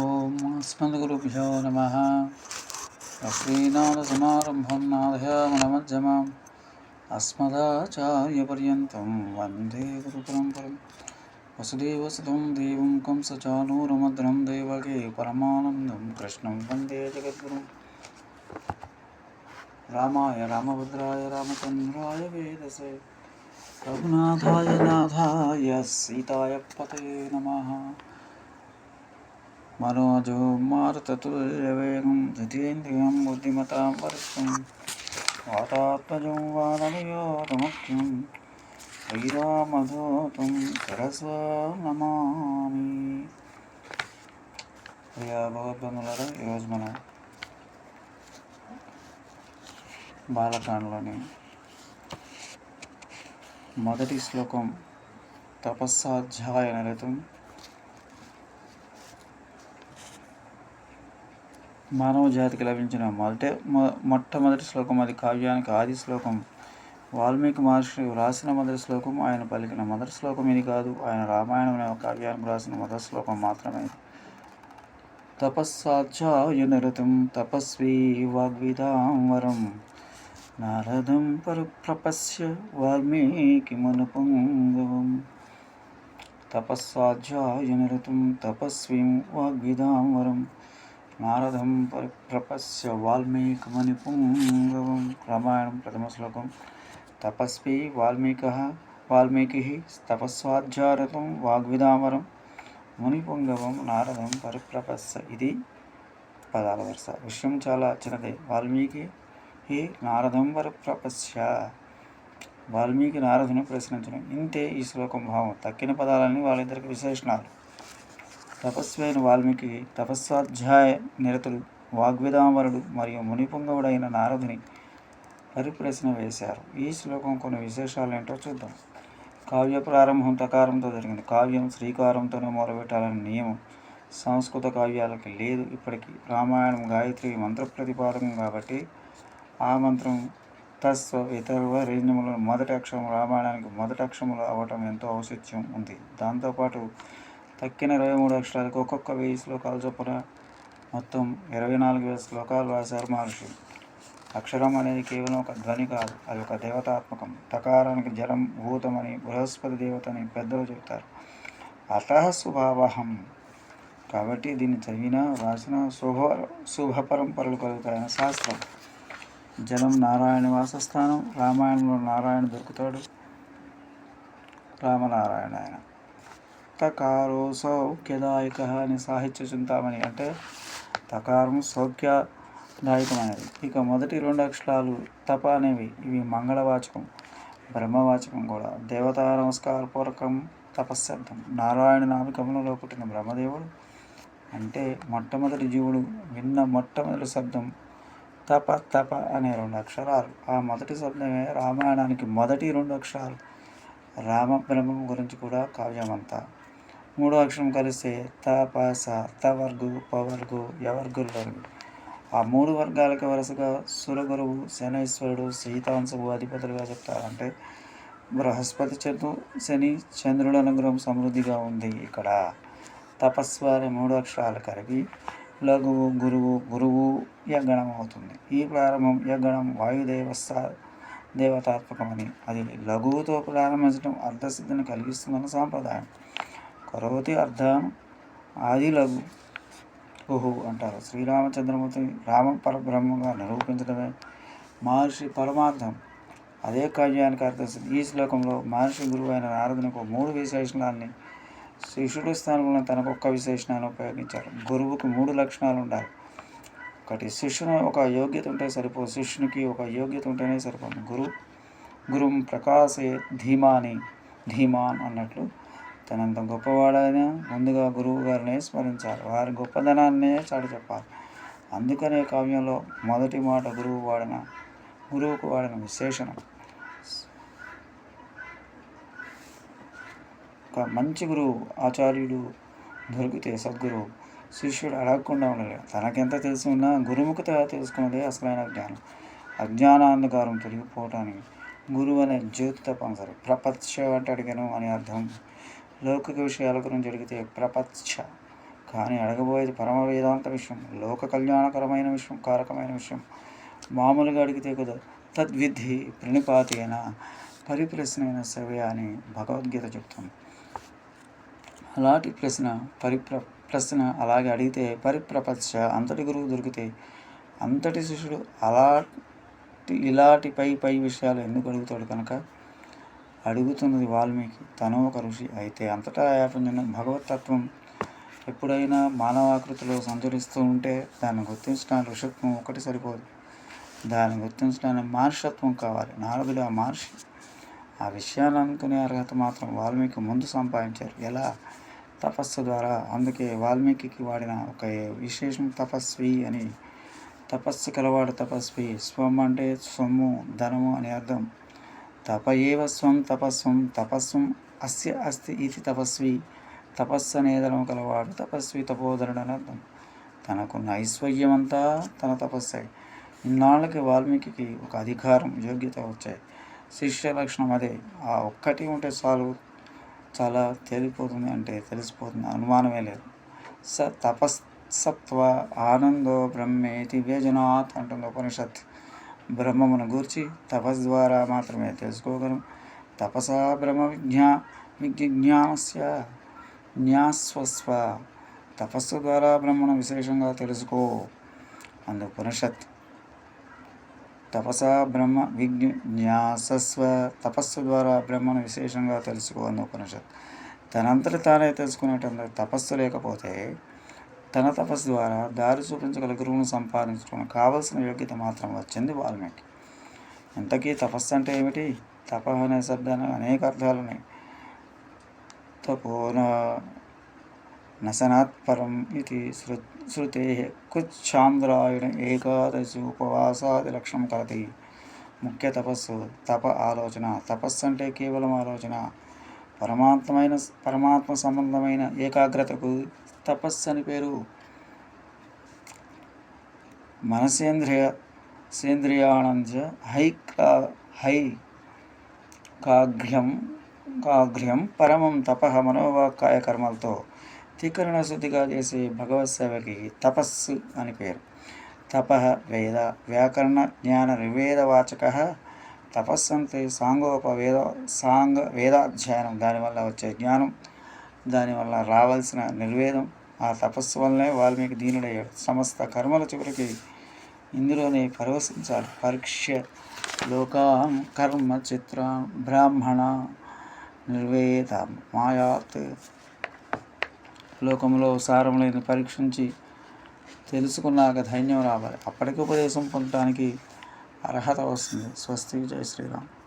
ఓం స్మంద్గురుభ్యో నమ. శ్రీనాథసమారంభం నాదయామనమధ్యమాం. అస్మదాచార్యపర్యంతం వందే గురుపరంపరం. వసుదేవసుతం దేవం కంసచానూరమద్రం దేవకే పరమానందం కృష్ణం వందే జగద్గురుం. రామాయ రామభద్రాయ రామచంద్రాయ వేదసే. రఘునాథాయ నాథాయ సీతాయ పతే నమః. మనోజో మారుతతుల్యవేగం జితేంద్రియం బుద్ధిమతాం వరిష్టం వాతాత్మజం వానరయోతముఖ్యం శ్రీరామధూతం సరస్వ నమామి. ప్రియా భగవద్బంధులారా ఈరోజు మనం బాలకాండలోని మొదటి శ్లోకం తపస్సాధ్యాయ నిరతం మానవ జాతికి లభించిన మొదట మొట్టమొదటి శ్లోకం అది కావ్యానికి ఆది శ్లోకం. వాల్మీకి మహర్షి వ్రాసిన మొదటి శ్లోకం ఆయన పలికిన మొదటి శ్లోకం ఇది కాదు. ఆయన రామాయణం అనే కావ్యానికి వ్రాసిన మొదటి శ్లోకం మాత్రమే తపస్సాధ్యాయ నిరతం తపస్వీ వాగ్విదాం వరం. నారదం వాల్మీకి మనుపుంగవం. తపస్సాధ్యాయ తపస్వీం వాగ్విదాంవరం నారదం పరిప్రపశ్య వాల్మీకమనిపుంగవం రామాయణం ప్రథమ శ్లోకం. తపస్వి వాల్మీకి వాల్మీకి తపస్వాధ్యారతం వాగ్విదామరం మునిపుంగవం నారదం పరిప్రపస్య ఇది పదాల వరుస. విషయం చాలా చిన్నదే. వాల్మీకి నారదం పరిప్రపశ్య వాల్మీకి నారదును ప్రశ్నించడం. ఇంతే ఈ శ్లోకం భావం. తక్కిన పదాలన్నీ వాళ్ళిద్దరికి విశేషణాలు. తపస్వైన వాల్మీకి తపస్వాధ్యాయ నిరతులు వాగ్విదాంబరుడు మరియు మునిపుంగవుడైన నారదుని పరిప్రశ్న వేశారు. ఈ శ్లోకం కొన్ని విశేషాలు ఏంటో చూద్దాం. కావ్య ప్రారంభం తకారంతో జరిగింది. కావ్యం శ్రీకారంతోనే మొదలుపెట్టాలనే నియమం సంస్కృత కావ్యాలకి లేదు. ఇప్పటికీ రామాయణం గాయత్రి మంత్ర ప్రతిపాదకం కాబట్టి ఆ మంత్రం తస్వ ఇతర రేణములు మొదటి అక్షరం రామాయణానికి మొదటి అక్షరములు అవ్వటం ఎంతో ఔచిత్యం ఉంది. దాంతోపాటు తక్కిన ఇరవై మూడు అక్షరాలకు ఒక్కొక్క వెయ్యి శ్లోకాలు చొప్పున మొత్తం ఇరవై నాలుగు వేల శ్లోకాలు రాశారు మహర్షి. అక్షరం అనేది కేవలం ఒక ధ్వని కాదు అది ఒక దేవతాత్మకం. తకారానికి జలం భూతమని బృహస్పతి దేవతని పెద్దలు చెప్తారు అత స్వభావహం కాబట్టి దీన్ని చదివినా రాసిన శుభ శుభ పరంపరలు కలుగుతాయని శాస్త్రం. జలం నారాయణ వాసస్థానం రామాయణంలో నారాయణ దొరుకుతాడు. రామనారాయణ ఆయన. తకారో సౌఖ్యదాయక అని సాహిత్య చింతామణి అంటే తకారం సౌఖ్యదాయకమైనది. ఇక మొదటి రెండు అక్షరాలు తప అనేవి ఇవి మంగళవాచకం బ్రహ్మవాచకం కూడా. దేవతా నమస్కారపూర్వకం తపశ్శబ్దం. నారాయణ నామకములలో పుట్టిన బ్రహ్మదేవుడు అంటే మొట్టమొదటి జీవుడు విన్న మొట్టమొదటి శబ్దం తప తప అనే రెండు అక్షరాలు. ఆ మొదటి శబ్దమే రామాయణానికి మొదటి రెండు అక్షరాలు. రామ బ్రహ్మం గురించి కూడా కావ్యమంతా. మూడో అక్షరం కలిస్తే తపస తవర్గు పవర్గు వర్గు ఆ మూడు వర్గాలకి వరుసగా సురగురువు శనైశ్వరుడు సీతాంశవు అధిపతులుగా చెప్తారంటే బృహస్పతి చతు శని చంద్రుడు అనుగ్రహం సమృద్ధిగా ఉంది ఇక్కడ. తపస్సు అనే మూడు అక్షరాలు కలిపి లఘువు గురువు గురువు యగణం అవుతుంది. ఈ ప్రారంభం యగణం వాయుదేవస్థ దేవతాత్మకమని. అది లఘువుతో ప్రారంభించడం అర్ధసిద్ధిని కలిగిస్తుందన్న సాంప్రదాయం. కరోతి అర్థం ఆది లఘు ఓహో అంటారు. శ్రీరామచంద్రమూర్తి రామ పరబ్రహ్మంగా నిరూపించడమే మహర్షి పరమార్థం. అదే కావ్యానికి అర్థం. ఈ శ్లోకంలో మహర్షి గురువు అయిన నారదునికి మూడు విశేషణాలని శిష్యుడి స్థానంలో తనకు ఒక్క విశేషణాన్ని ఉపయోగించారు. గురువుకు మూడు లక్షణాలు ఉండాలి. ఒకటి శిష్యుని ఒక యోగ్యత ఉంటే సరిపో శిష్యునికి ఒక యోగ్యత ఉంటేనే సరిపోదు. గురు గురుం ప్రకాశే ధీమాని ధీమాన్ అన్నట్లు తనంత గొప్పవాడైనా ముందుగా గురువు గారినే స్మరించాలి. వారి గొప్పదనాన్నే చాటి చెప్పాలి. అందుకనే కావ్యంలో మొదటి మాట గురువు వాడిన గురువుకు వాడిన విశేషణం. ఒక మంచి గురువు ఆచార్యుడు దొరికితే సద్గురువు శిష్యుడు అడగకుండా ఉండలేడు. తనకెంత తెలిసి ఉన్నా గురుముఖత తెలుసుకున్నదే అసలైన జ్ఞానం. అజ్ఞానాంధకారం తొలగిపోవటానికి గురువు అనే జ్యోతి తప్పనిసరి ప్రపంచ అంటే అడిగాను అని అర్థం లౌకిక విషయాల గురించి అడిగితే ప్రపంచ. కానీ అడగబోయేది పరమ వేదాంత విషయం లోక కళ్యాణకరమైన విషయం కారకమైన విషయం. మామూలుగా అడిగితే కదా తద్విధి ప్రణిపాతి అయిన పరిప్రశ్నైన సవ్య అని భగవద్గీత చెప్తుంది. అలాంటి ప్రశ్న పరిప్ర ప్రశ్న అలాగే అడిగితే పరిప్రపంచ అంతటి గురువు దొరికితే అంతటి శిష్యుడు అలాంటి ఇలాంటి పై పై విషయాలు ఎందుకు అడుగుతాడు కనుక? అడుగుతున్నది వాల్మీకి. తను ఒక ఋషి అయితే అంతటా వ్యాపించిన భగవతత్వం ఎప్పుడైనా మానవాకృతిలో సంచరిస్తూ ఉంటే దాన్ని గుర్తించడానికి ఋషత్వం ఒకటి సరిపోదు. దాన్ని గుర్తించడానికి మహర్షత్వం కావాలి. నారదుడు ఆ మహర్షి. ఆ విషయాన్ని అనుకునే అర్హత మాత్రం వాల్మీకి ముందు సంపాదించారు. ఎలా? తపస్సు ద్వారా. అందుకే వాల్మీకి వాడిన ఒక విశేషం తపస్వి అని. తపస్సు కలవాడు తపస్వి. స్వం అంటే సొమ్ము ధనము అని అర్థం. తప ఏవ స్వం తపస్వం తపస్వం అస్య అస్తి ఇది తపస్వి. తపస్సు అనేదనం కలవాడు తపస్వి తపోధరుడు అని అర్థం. తనకున్న ఐశ్వర్యమంతా తన తపస్సే. ఇన్నాళ్ళకి వాల్మీకి ఒక అధికారం యోగ్యత వచ్చాయి. శిష్య లక్షణం అదే. ఆ ఒక్కటి ఉంటే చాలు చాలా తేలిపోతుంది అంటే తెలిసిపోతుంది. అనుమానమే లేదు. స తపస్సత్వ ఆనందో బ్రహ్మేతి వేజనాత్ అంటుంది ఉపనిషత్. బ్రహ్మమును గూర్చి తపస్ ద్వారా మాత్రమే తెలుసుకోగలం. తపసా బ్రహ్మ విజ్ఞా విజ్ఞానస్య న్యాస్వస్వ తపస్సు ద్వారా బ్రహ్మను విశేషంగా తెలుసుకో. అందు పునషత్ తపసా బ్రహ్మ విజ్ఞాసస్వ తపస్సు ద్వారా బ్రహ్మను విశేషంగా తెలుసుకో అందు పునషత్ తనంతటి తానే తెలుసుకునేటందుకు తపస్సు లేకపోతే తన తపస్సు ద్వారా దారి చూపించగల గురువును సంపాదించడం కావలసిన యోగ్యత మాత్రం వచ్చింది వాల్మీకి. ఇంతకీ తపస్సు అంటే ఏమిటి? తప అనే శబ్దానికి అనేక అర్థాలు ఉన్నాయి. తపోన నశనాత్పరం ఇది శృ శృతే కుచ్ఛాంద్రాయణ ఏకాదశి ఉపవాసాది లక్ష్యం కలది. ముఖ్య తపస్సు తప ఆలోచన. తపస్సు అంటే కేవలం ఆలోచన. పరమాత్మైన పరమాత్మ సంబంధమైన ఏకాగ్రతకు తపస్సు అని పేరు. మనసేంద్రియ సేంద్రియానంద హై కా హై కాఘ్యం కాఘ్ర్యం పరమం తప మనోవాకాయ కర్మలతో త్రికరణ శుద్ధిగా చేసే భగవత్ సేవకి తపస్సు అని పేరు. తప వేద వ్యాకరణ జ్ఞాన నిర్వేదవాచక తపస్సు అంటే సాంగోపవేద సాంగ వేదాధ్యయనం. దానివల్ల వచ్చే జ్ఞానం దానివల్ల రావాల్సిన నిర్వేదం ఆ తపస్సు వల్లనే వాల్మీకి దీనుడయ్యాడు. సమస్త కర్మల చివరికి ఇందులోనే పరవశించాడు. పరీక్ష లోకాం కర్మ చిత్ర బ్రాహ్మణ నిర్వేద మాయాత్. లోకంలో సారం లేని పరీక్షించి తెలుసుకున్నాక ధైన్యం రావాలి. అప్పటికి ఉపదేశం పొందడానికి అర్హత వస్తుంది. స్వస్తి జయ శ్రీరామ్.